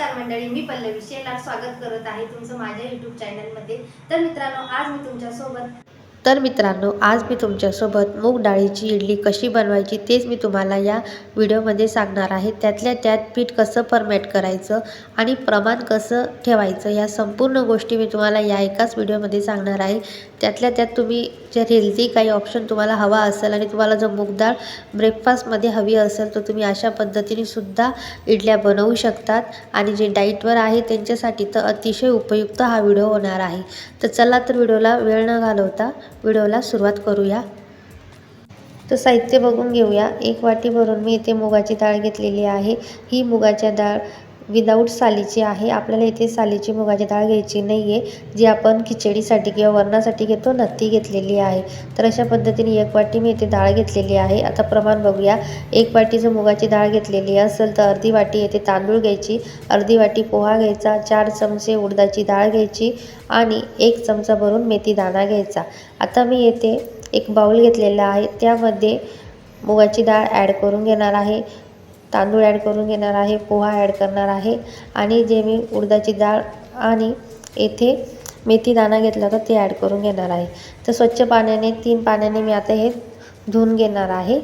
नमस्कार मंडळी मी पल्लवी शेलार. स्वागत करत आहे तुमचं माझ्या यूट्यूब चॅनलमध्ये तर मित्रांनो आज मी तुमच्यासोबत तर मित्रांनो आज मी तुमच्यासोबत मूग डाळीची इडली कशी बनवायची तेच मी तुम्हाला या व्हिडिओमध्ये सांगणार आहे. त्यातल्या त्यात पीठ कसं परमॅट करायचं आणि प्रमाण कसं ठेवायचं या संपूर्ण गोष्टी मी तुम्हाला या एकाच व्हिडिओमध्ये सांगणार आहे. त्यातल्या त्यात तुम्ही जर हेल्दी काही ऑप्शन तुम्हाला हवा असेल आणि तुम्हाला जर मूग डाळ ब्रेकफास्टमध्ये हवी असेल तर तुम्ही अशा पद्धतीने सुद्धा इडल्या बनवू शकतात. आणि जे डाईटवर आहे त्यांच्यासाठी तर अतिशय उपयुक्त हा व्हिडिओ होणार आहे. तर चला तर व्हिडिओला वेळ न घालवता व्हिडिओला सुरुवात करूया. तर साहित्य बघून घेऊया. एक वाटी भरून मी इथे मुगाची डाळ घेतलेली आहे. ही मुगाच्या डाळ विदाऊट सालीची आहे. आपल्याला इथे सालीची मुगाची डाळ घ्यायची नाही आहे जी आपण खिचडीसाठी किंवा वरणासाठी घेतो ना ती घेतलेली आहे. तर अशा पद्धतीने एक वाटी मी इथे डाळ घेतलेली आहे. आता प्रमाण बघूया. एक वाटी जर मुगाची डाळ घेतलेली असेल तर अर्धी वाटी येथे तांदूळ घ्यायची अर्धी वाटी पोहा घ्यायचा चार चमचे उडदाची डाळ घ्यायची आणि एक चमचा भरून मेथी दाणा घ्यायचा. आता मी येथे एक बाऊल घेतलेला आहे. त्यामध्ये मुगाची डाळ ॲड करून घेणार आहे. तांदूळ ॲड करून घेणार आहे पोहा ॲड करणार आहे. आणि जे मी उडदाची डाळ आणि येथे मेथी दाणा घेतला होता ते ॲड करून घेणार आहे. तर स्वच्छ पाण्याने तीन पाण्याने मी आता हे धुवून घेणार आहे.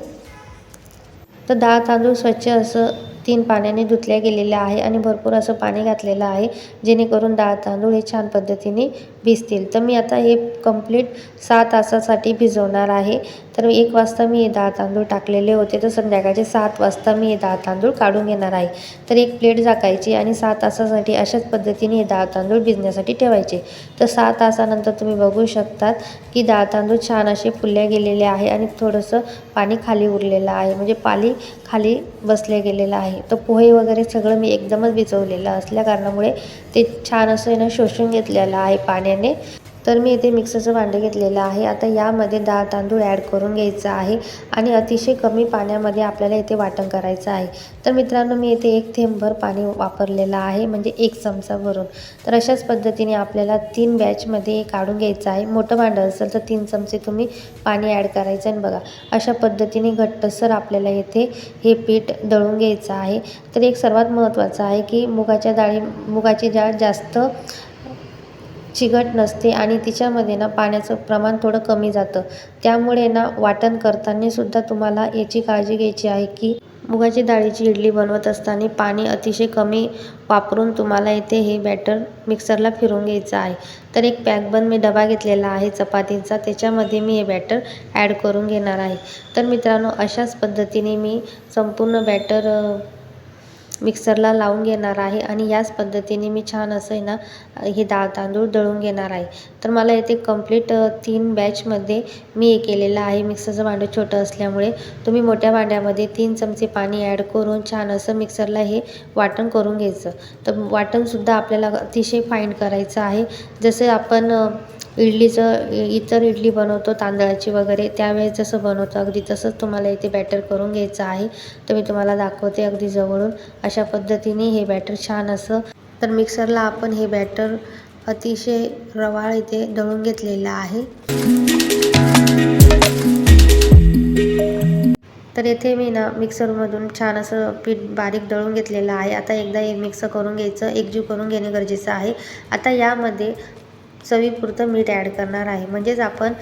तर डाळ तांदूळ स्वच्छ असं तीन पाण्याने धुतल्या गेलेल्या आहे आणि भरपूर असं पाणी घातलेलं आहे जेणेकरून डाळ तांदूळ हे छान पद्धतीने भिजतील. तर मी आता हे कंप्लीट सहा तासासाठी भिजवणार आहे. तर एक वाजता मी हे डाळ तांदूळ टाकलेले होते. तर संध्याकाळचे सात वाजता मी हे डाळ तांदूळ काढून घेणार आहे. तर एक प्लेट झाकायची आणि सहा तासासाठी अशाच पद्धतीने हे डाळ तांदूळ भिजण्यासाठी ठेवायचे. तर सहा तासानंतर तुम्ही बघू शकतात की डाळ तांदूळ छान असे फुलल्या गेलेले आहे आणि थोडंसं पाणी खाली उरलेलं आहे. म्हणजे पाणी खाली बसले गेलेलं आहे. तर पोहे वगैरे सगळं मी एकदमच भिजवलेलं असल्या कारणामुळे ते छान असं आहे ना शोषून घेतलेलं आहे पाण्याने. तर मी इथे मिक्सरचं भांडं घेतलेलं आहे. आता यामध्ये डाळ तांदूळ ॲड करून घ्यायचं आहे आणि अतिशय कमी पाण्यामध्ये आपल्याला इथे वाटण करायचं आहे. तर मित्रांनो मी इथे एक थेंबभर पाणी वापरलेलं आहे म्हणजे एक चमचा भरून तर अशाच पद्धतीने आपल्याला तीन बॅचमध्ये काढून घ्यायचं आहे. मोठं भांडं असेल तर तीन चमचे तुम्ही पाणी ॲड करायचं आणि बघा अशा पद्धतीने घट्टसर आपल्याला येथे हे पीठ दळून घ्यायचं आहे. तर एक सर्वात महत्त्वाचं आहे की मुगाच्या डाळी मुगाची डाळ जास्त चिघट नसते आणि तिच्यामध्ये ना पाण्याचं प्रमाण थोडं कमी जातं. त्यामुळे ना वाटण करताना सुद्धा तुम्हाला याची काळजी घ्यायची आहे की मुगाची डाळीची इडली बनवत असताना पाणी अतिशय कमी वापरून तुम्हाला इथे हे बॅटर मिक्सरला फिरवून घ्यायचं आहे. तर एक पॅकबंद मी डबा घेतलेला आहे चपातींचा त्याच्यामध्ये मी हे बॅटर ॲड करून घेणार आहे. तर मित्रांनो अशाच पद्धतीने मी संपूर्ण बॅटर मिक्सरला लावून घेणार आहे आणि याच पद्धतीने मी छान असं आहे ना हे डाळ तांदूळ दळून घेणार आहे. तर मला येथे कंप्लीट तीन बॅचमध्ये मी हे केलेलं आहे. मिक्सरचं भांडं छोटं असल्यामुळे तुम्ही मोठ्या भांड्यामध्ये तीन चमचे पाणी ॲड करून छान असं मिक्सरला हे वाटण करून घ्यायचं. तर वाटणसुद्धा आपल्याला अतिशय फाईन करायचं आहे. जसे आपण इडलीचं इतर इडली बनवतो तांदळाची वगैरे. त्यावेळेस जसं बनवतो अगदी तसंच तुम्हाला इथे बॅटर करून घ्यायचं आहे. तर मी तुम्हाला दाखवते अगदी जवळून. अशा पद्धतीने हे बॅटर छान असं. तर मिक्सरला आपण हे बॅटर अतिशय रवाळ इथे दळून घेतलेलं आहे. तर येथे मी ना मिक्सरमधून छान असं पीठ बारीक दळून घेतलेलं आहे. आता एकदा हे मिक्स करून घ्यायचं. एकजीव करून घेणे गरजेचं आहे. आता यामध्ये चवीपुरतं मीठ ॲड करणार आहे. म्हणजेच आपण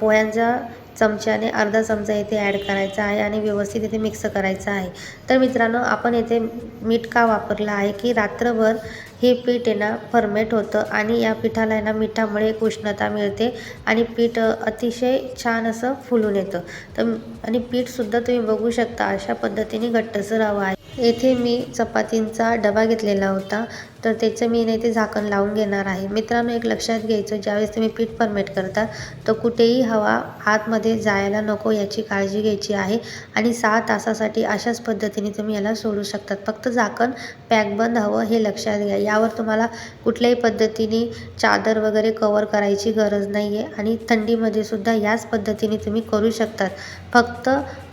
पोह्यांचा चमच्याने अर्धा चमचा इथे ॲड करायचा आहे आणि व्यवस्थित इथे मिक्स करायचा आहे. तर मित्रांनो आपण येथे मीठ का वापरलं आहे की रात्रभर हे पीठ आहे ना फर्मेट होतं आणि या पिठाला आहे ना मिठामुळे एक उष्णता मिळते आणि पीठ अतिशय छान असं फुलून येतं. तर आणि पीठसुद्धा तुम्ही बघू शकता अशा पद्धतीने घट्टसर हवं आहे. येथे मी चपातींचा डबा घेतलेला होता. तर त्याचं मी नाही ते झाकण लावून घेणार आहे. मित्रांनो एक लक्षात घ्यायचं ज्यावेळेस तुम्ही पीठ फर्मेट करता तर कुठेही हवा आतमध्ये जायला नको याची काळजी घ्यायची आहे. आणि सहा तासासाठी अशाच पद्धतीने तुम्ही याला सोडू शकतात. फक्त झाकण पॅक बंद हवं हे लक्षात घ्या. यावर तुम्हाला कुठल्याही पद्धतीने चादर वगैरे कवर करायची गरज नाही आहे आणि थंडीमध्ये सुद्धा याच पद्धतीने तुम्ही करू शकतात. फक्त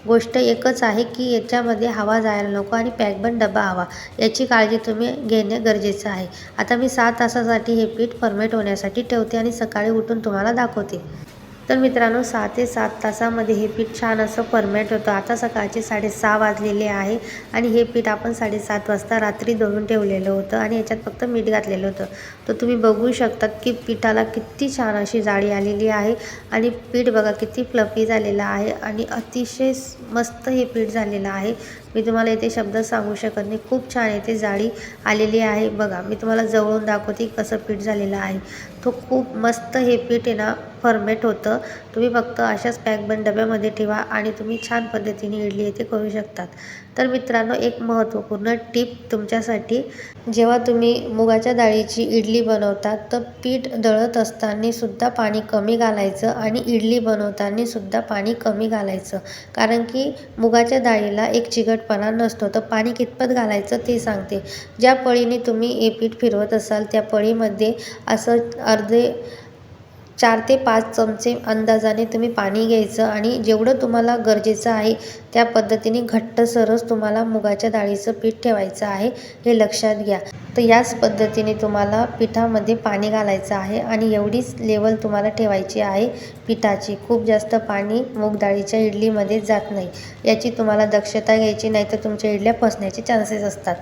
गोष्ट एकच आहे की याच्यामध्ये हवा जायला नको आणि पॅकबंद डबा हवा. याची काळजी तुम्ही घेणे गरजेचं आहे. आता मी सात तासासाठी हे पीठ फर्मेट होण्यासाठी ठेवते आणि सकाळी उठून तुम्हाला दाखवते. तर मित्रांनो सहा ते सात तासामध्ये हे पीठ छान असं परमेट होतं. आता सकाळचे साडेसहा वाजलेले आहे आणि हे पीठ आपण साडेसात वाजता रात्री दळून ठेवलेलं होतं आणि याच्यात फक्त मीठ घातलेलं होतं. तर तुम्ही बघू शकतात की पिठाला किती छान अशी जाळी आलेली आहे आणि पीठ बघा किती फ्लफी झालेलं आहे आणि अतिशय मस्त हे पीठ झालेलं आहे. मी तुम्हाला इथे शब्द सांगू शकत नाही. खूप छान इथे जाळी आलेली आहे. बघा मी तुम्हाला जवळून दाखवते कसं पीठ झालेलं आहे. तो खूप मस्त हे पीठ आहे ना फर्मेट होतं. तुम्ही फक्त अशाच पॅकबंद डब्यामध्ये ठेवा आणि तुम्ही छान पद्धतीने इडली येथे करू शकतात. तर मित्रांनो एक महत्त्वपूर्ण टिप तुमच्यासाठी जेव्हा तुम्ही मुगाच्या डाळीची इडली बनवतात तर पीठ दळत असताना सुद्धा पाणी कमी घालायचं आणि इडली बनवताना सुद्धा पाणी कमी घालायचं. कारण की मुगाच्या डाळीला एक चिकटपणा नसतो तर पाणी कितपत घालायचं ते सांगते. ज्या पळीने तुम्ही हे पीठ फिरवत असाल त्या पळीमध्ये असं अर्धे चार ते पाच चमचे अंदाजाने तुम्ही पाणी घ्यायचं आणि जेवढं तुम्हाला गरजेचं आहे त्या पद्धतीने घट्टसरच तुम्हाला मुगाच्या डाळीचं पीठ ठेवायचं आहे हे लक्षात घ्या. तर याच पद्धतीने तुम्हाला पिठामध्ये पाणी घालायचं आहे आणि एवढीच लेवल तुम्हाला ठेवायची आहे. पिठाची खूप जास्त पाणी मूग डाळीच्या इडलीमध्ये जात नाही. याची तुम्हाला दक्षता घ्यायची नाही तर तुमच्या इडल्या फसण्याचे चान्सेस असतात.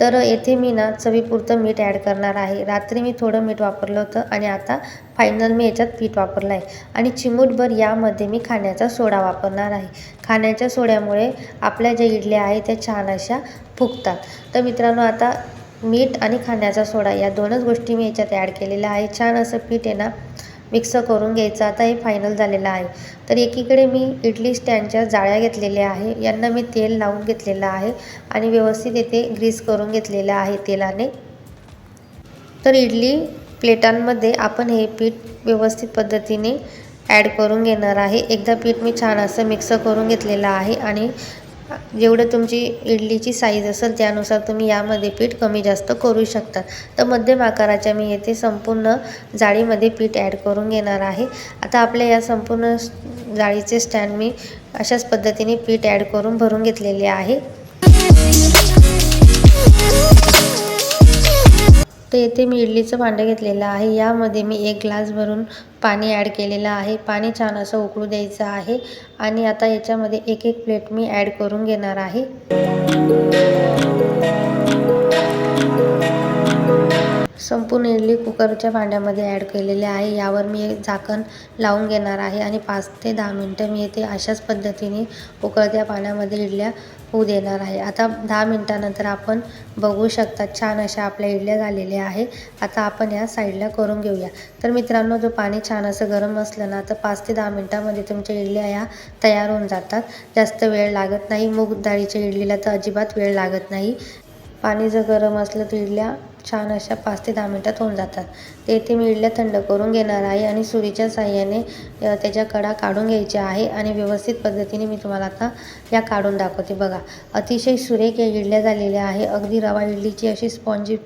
तर येथे मी ना चवीपुरतं मीठ ॲड करणार आहे. रात्री मी थोडं मीठ वापरलं होतं आणि आता फायनल मी याच्यात पीठ वापरलं आहे. आणि चिमूटभर यामध्ये मी खाण्याचा सोडा वापरणार आहे. खाण्याच्या सोड्यामुळे आपल्या ज्या इडल्या आहेत त्या छान अशा फुगतात. तर मित्रांनो आता मीठ आणि खाण्याचा सोडा या दोनच गोष्टी मी याच्यात ॲड केलेल्या आहे. छान असं पीठ आहे ना मिक्स करून घ्यायचं. आता हे फायनल झालेलं आहे. तर एकीकडे मी इडली स्टँडच्या जाळ्या घेतलेल्या आहे. यांना मी तेल लावून घेतलेलं आहे आणि व्यवस्थित येथे ग्रीस करून घेतलेलं आहे तेलाने. तर इडली प्लेटांमध्ये आपण हे पीठ व्यवस्थित पद्धतीने ॲड करून घेणार आहे. एकदा पीठ मी छान असं मिक्स करून घेतलेलं आहे आणि जेवढं तुमची इडलीची साईज असेल त्यानुसार तुम्ही यामध्ये पीठ कमी जास्त करू शकता. तर मध्यम आकाराच्या मी येथे संपूर्ण जाळीमध्ये पीठ ॲड करून घेणार आहे. आता आपल्या या संपूर्ण जाळीचे स्टँड मी अशाच पद्धतीने पीठ ॲड करून भरून घेतलेले आहे. तर येथे मी इडलीचं भांडं घेतलेलं आहे. यामध्ये मी एक ग्लास भरून पाणी ॲड केलेलं आहे. पाणी छान असं उकळू द्यायचं आहे आणि आता याच्यामध्ये एक एक प्लेट मी ॲड करून घेणार आहे. संपूर्ण इडली कुकरच्या भांड्यामध्ये ॲड केलेले आहे. यावर मी एक झाकण लावून घेणार आहे आणि पाच ते दहा मिनटं मी येथे अशाच पद्धतीने उकळत्या पाण्यामध्ये इडल्या होऊ देणार आहे. आता दहा मिनटानंतर आपण बघू शकता छान अशा आपल्या इडल्या झालेल्या आहे. आता आपण या साईडला करून घेऊया. तर मित्रांनो जो पाणी छान असं गरम असलं ना तर पाच ते दहा मिनटामध्ये तुमच्या इडल्या या तयार होऊन जातात. जास्त वेळ लागत नाही. मूग डाळीच्या इडलीला तर अजिबात वेळ लागत नाही. पाणी जर गरम असलं तर इडल्या छान अशा पाच ते दहा मिनटात होऊन जातात. ते इथे मी इडल्या थंड करून घेणार आहे आणि सुरीच्या साह्याने त्याच्या कडा काढून घ्यायच्या आहे आणि व्यवस्थित पद्धतीने मी तुम्हाला आता या काढून दाखवते. बघा अतिशय सुरेख या इडल्या झालेल्या आहे. अगदी रवा इडलीची अशी स्पॉन्जी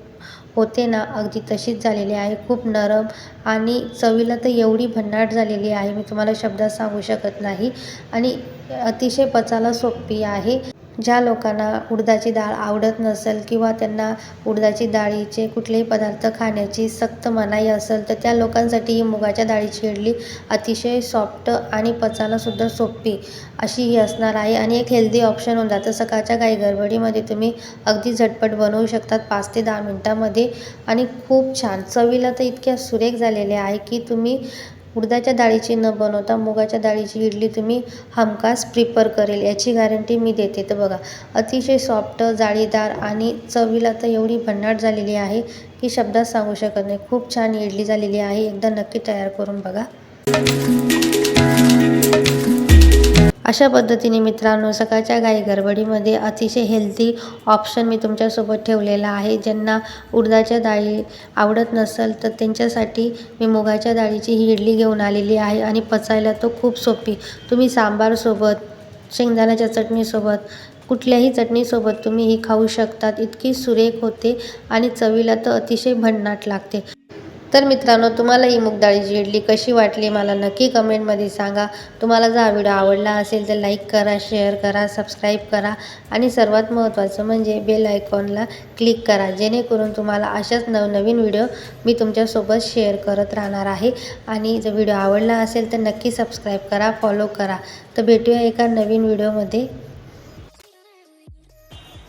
होते ना अगदी तशीच झालेली आहे. खूप नरम आणि चवीला तर एवढी भन्नाट झालेली आहे मी तुम्हाला शब्दात सांगू शकत नाही. आणि अतिशय पचायला सोपी आहे. ज्या लोकांना उडदाची डाळ आवडत नसेल किंवा त्यांना उडदाची डाळीचे कुठलेही पदार्थ खाण्याची सक्त मनाई असेल तर त्या लोकांसाठी ही मुगाच्या डाळीची इडली अतिशय सॉफ्ट आणि पचायलासुद्धा सोपी अशी ही असणार आहे. आणि एक हेल्दी ऑप्शन होऊन जातं. सकाळच्या काही गडबडीमध्ये तुम्ही अगदी झटपट बनवू शकतात पाच ते दहा मिनटामध्ये. आणि खूप छान. चवीला तर इतक्या सुरेख झालेल्या आहे की तुम्ही उडदाच्या डाळीची न बनवता मुगाच्या डाळीची इडली तुम्ही हमखास प्रिफर करेल याची गॅरंटी मी देते. तर बघा अतिशय सॉफ्ट जाळीदार आणि चवीला तर एवढी भन्नाट झालेली आहे की शब्दात सांगू शकत नाही. खूप छान इडली झालेली आहे. एकदा नक्की तयार करून बघा. अशा पद्धतीने मित्रांनो सकाळच्या घाई गडबडीमध्ये अतिशय हेल्दी ऑप्शन मी तुमच्यासोबत ठेवलेला आहे. ज्यांना उडदाच्या डाळी आवडत नसेल तर त्यांच्यासाठी मी मुगाच्या डाळीची ही इडली घेऊन आलेली आहे आणि पचायला तो खूप सोपी. तुम्ही सांबारसोबत शेंगदाण्याच्या चटणीसोबत कुठल्याही चटणीसोबत तुम्ही ही खाऊ शकतात. इतकी सुरेख होते आणि चवीला तर अतिशय भन्नाट लागते. तर मित्रांनो तुम्हाला ही मूग इडली कशी वाटली मला नक्की कमेंटमध्ये सांगा. तुम्हाला जर हा व्हिडिओ आवडला असेल तर लाईक करा शेअर करा सबस्क्राईब करा. आणि सर्वात महत्त्वाचं म्हणजे बेल आयकॉनला क्लिक करा जेणेकरून तुम्हाला अशाच नवनवीन व्हिडिओ मी तुमच्यासोबत शेअर करत राहणार आहे. आणि जर व्हिडिओ आवडला असेल तर नक्की सबस्क्राईब करा फॉलो करा. तर भेटूया एका नवीन व्हिडिओमध्ये.